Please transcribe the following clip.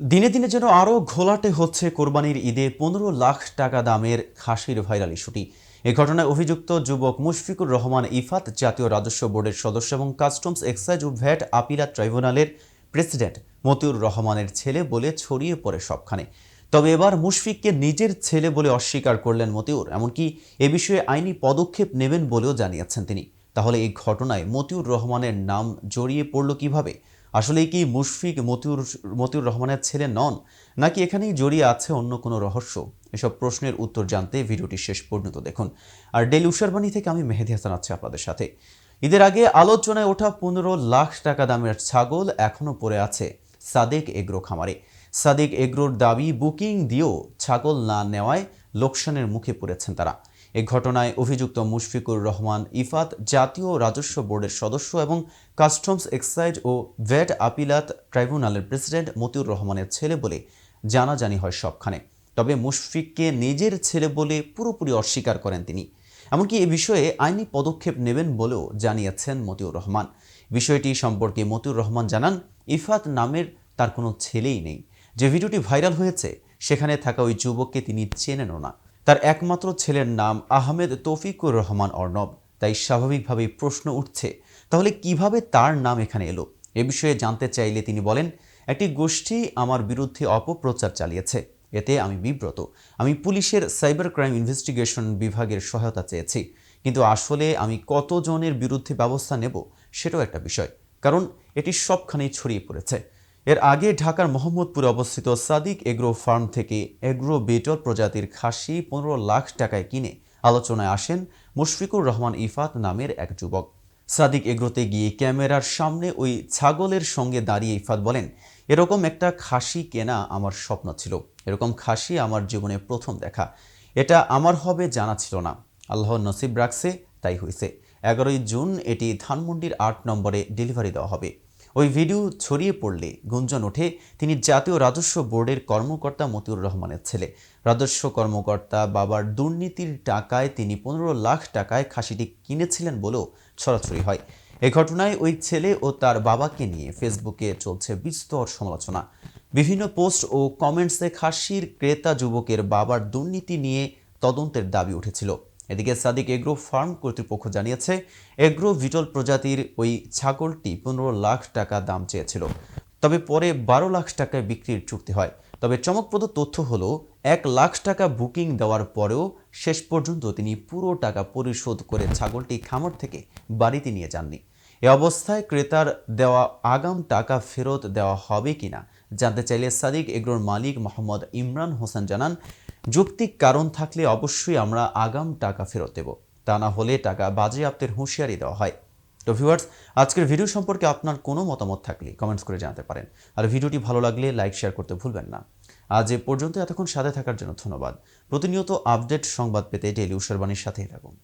দিনে দিনে যেন আরও ঘোলাটে হচ্ছে কোরবানির ঈদে পনেরো লাখ টাকা দামের খাসির ভাইরাল ইস্যুটি। এ ঘটনায় অভিযুক্ত যুবক মুশফিকুর রহমান ইফাত জাতীয় রাজস্ব বোর্ডের সদস্য এবং কাস্টমস এক্সাইজ ও ভ্যাট আপিলাত ট্রাইব্যুনালের প্রেসিডেন্ট মতিউর রহমানের ছেলে বলে ছড়িয়ে পড়ে সবখানে। তবে এবার মুশফিককে নিজের ছেলে বলে অস্বীকার করলেন মতিউর, এমনকি এ বিষয়ে আইনি পদক্ষেপ নেবেন বলেও জানিয়েছেন তিনি। তাহলে এই ঘটনায় মতিউর রহমানের নাম জড়িয়ে পড়ল কীভাবে? আসলে কি মুশফিক মতিউর মতিউর রহমানের ছেলে নন? নাকি এখানেই জড়িয়ে আছে অন্য কোনো রহস্য? এসব প্রশ্নের উত্তর জানতে ভিডিওটি শেষ পর্যন্ত দেখুন। আর ডেলি উষারবাণী থেকে আমি মেহেদি হাসান আছি আপনাদের সাথে। ঈদের আগে আলোচনায় ওঠা পনেরো লাখ টাকা দামের ছাগল এখনও পড়ে আছে সাদেক এগ্রো খামারে। সাদেক এগ্রোর দাবি, বুকিং দিয়েও ছাগল না নেওয়ায় লোকসানের মুখে পড়েছেন তারা। এ ঘটনায় অভিযুক্ত মুশফিকুর রহমান ইফাত জাতীয় রাজস্ব বোর্ডের সদস্য এবং কাস্টমস এক্সাইজ ও ভ্যাট আপিলাত ট্রাইব্যুনালের প্রেসিডেন্ট মতিউর রহমানের ছেলে বলে জানাজানি হয় সবখানে। তবে মুশফিককে নিজের ছেলে বলে পুরোপুরি অস্বীকার করেন তিনি। এমনকি এ বিষয়ে আইনি পদক্ষেপ নেবেন বলেও জানিয়েছেন মতিউর রহমান। বিষয়টি সম্পর্কে মতিউর রহমান জানান, ইফাত নামের তার কোনো ছেলেই নেই। যে ভিডিওটি ভাইরাল হয়েছে, সেখানে থাকা ওই যুবককে তিনি চেনেনও না। তার একমাত্র ছেলের নাম আহমেদ তৌফিকুর রহমান অর্ণব। তাই স্বাভাবিকভাবেই প্রশ্ন উঠছে, তাহলে কীভাবে তার নাম এখানে এলো? এ বিষয়ে জানতে চাইলে তিনি বলেন, একটি গোষ্ঠী আমার বিরুদ্ধে অপপ্রচার চালিয়েছে। এতে আমি বিব্রত। আমি পুলিশের সাইবার ক্রাইম ইনভেস্টিগেশন বিভাগের সহায়তা চেয়েছি। কিন্তু আসলে আমি কতজনের বিরুদ্ধে ব্যবস্থা নেব সেটাও একটা বিষয়। কারণ এটি সবখানেই ছড়িয়ে পড়েছে। এর আগে ঢাকার মোহাম্মদপুরে অবস্থিত সাদিক এগ্রো ফার্ম থেকে এগ্রো বেটল প্রজাতির খাসি পনেরো লাখ টাকায় কিনে আলোচনায় আসেন মুশফিকুর রহমান ইফাত নামের এক যুবক। সাদিক এগ্রোতে গিয়ে ক্যামেরার সামনে ওই ছাগলের সঙ্গে দাঁড়িয়ে ইফাত বলেন, এরকম একটা খাসি কেনা আমার স্বপ্ন ছিল। এরকম খাসি আমার জীবনে প্রথম দেখা। এটা আমার হবে জানা ছিল না। আল্লাহ নসিব রাখছে, তাই হয়েছে। এগারোই জুন এটি ধানমন্ডির আট নম্বরে ডেলিভারি দেওয়া হবে। ওই ভিডিও ছড়িয়ে পড়লে গুঞ্জন ওঠে তিনি জাতীয় রাজস্ব বোর্ডের কর্মকর্তা মতিউর রহমানের ছেলে। রাজস্ব কর্মকর্তা বাবার দুর্নীতির টাকায় তিনি পনেরো লাখ টাকায় খাসিটি কিনেছিলেন বলেও ছড়াছড়ি হয়। এ ঘটনায় ওই ছেলে ও তার বাবাকে নিয়ে ফেসবুকে চলছে বিস্তর সমালোচনা। বিভিন্ন পোস্ট ও কমেন্টসে খাসির ক্রেতা যুবকের বাবার দুর্নীতি নিয়ে তদন্তের দাবি উঠেছিল। এদিকে সাদিক এগ্রো ফার্ম কর্তৃপক্ষ জানিয়েছে, এগ্রো ভিটল প্রজাতির ওই ছাগলটি পনেরো লাখ টাকা দাম চেয়েছিল। তবে পরে বারো লাখ টাকায় বিক্রির চুক্তি হয়। তবে চমকপ্রদ তথ্য হলো, এক লাখ টাকা বুকিং দেওয়ার পরেও শেষ পর্যন্ত তিনি পুরো টাকা পরিশোধ করে ছাগলটি খামার থেকে বাড়িতে নিয়ে যাননি। এ অবস্থায় ক্রেতার দেওয়া আগাম টাকা ফেরত দেওয়া হবে কিনা জানতে চাইলে সাদিক এগ্রোর মালিক মোহাম্মদ ইমরান হোসেন জানান যৌক্তিক কারণ থাকলে অবশ্যই আমরা আগাম টাকা ফেরত দেব। তা না হলে টাকা বাজেয়াপ্তের হুঁশিয়ারি দেওয়া হয়। তো ভিউয়ার্স আজকের ভিডিও সম্পর্কে আপনার কোনো মতামত থাকলে কমেন্টস করে জানাতে পারেন। আর ভিডিওটি ভালো লাগলে লাইক শেয়ার করতে ভুলবেন না। আজ এ পর্যন্ত এতক্ষণ সাথে থাকার জন্য ধন্যবাদ। প্রতিনিয়ত আপডেট সংবাদ পেতে ডেলি উষারবাণীর সাথেই থাকুন।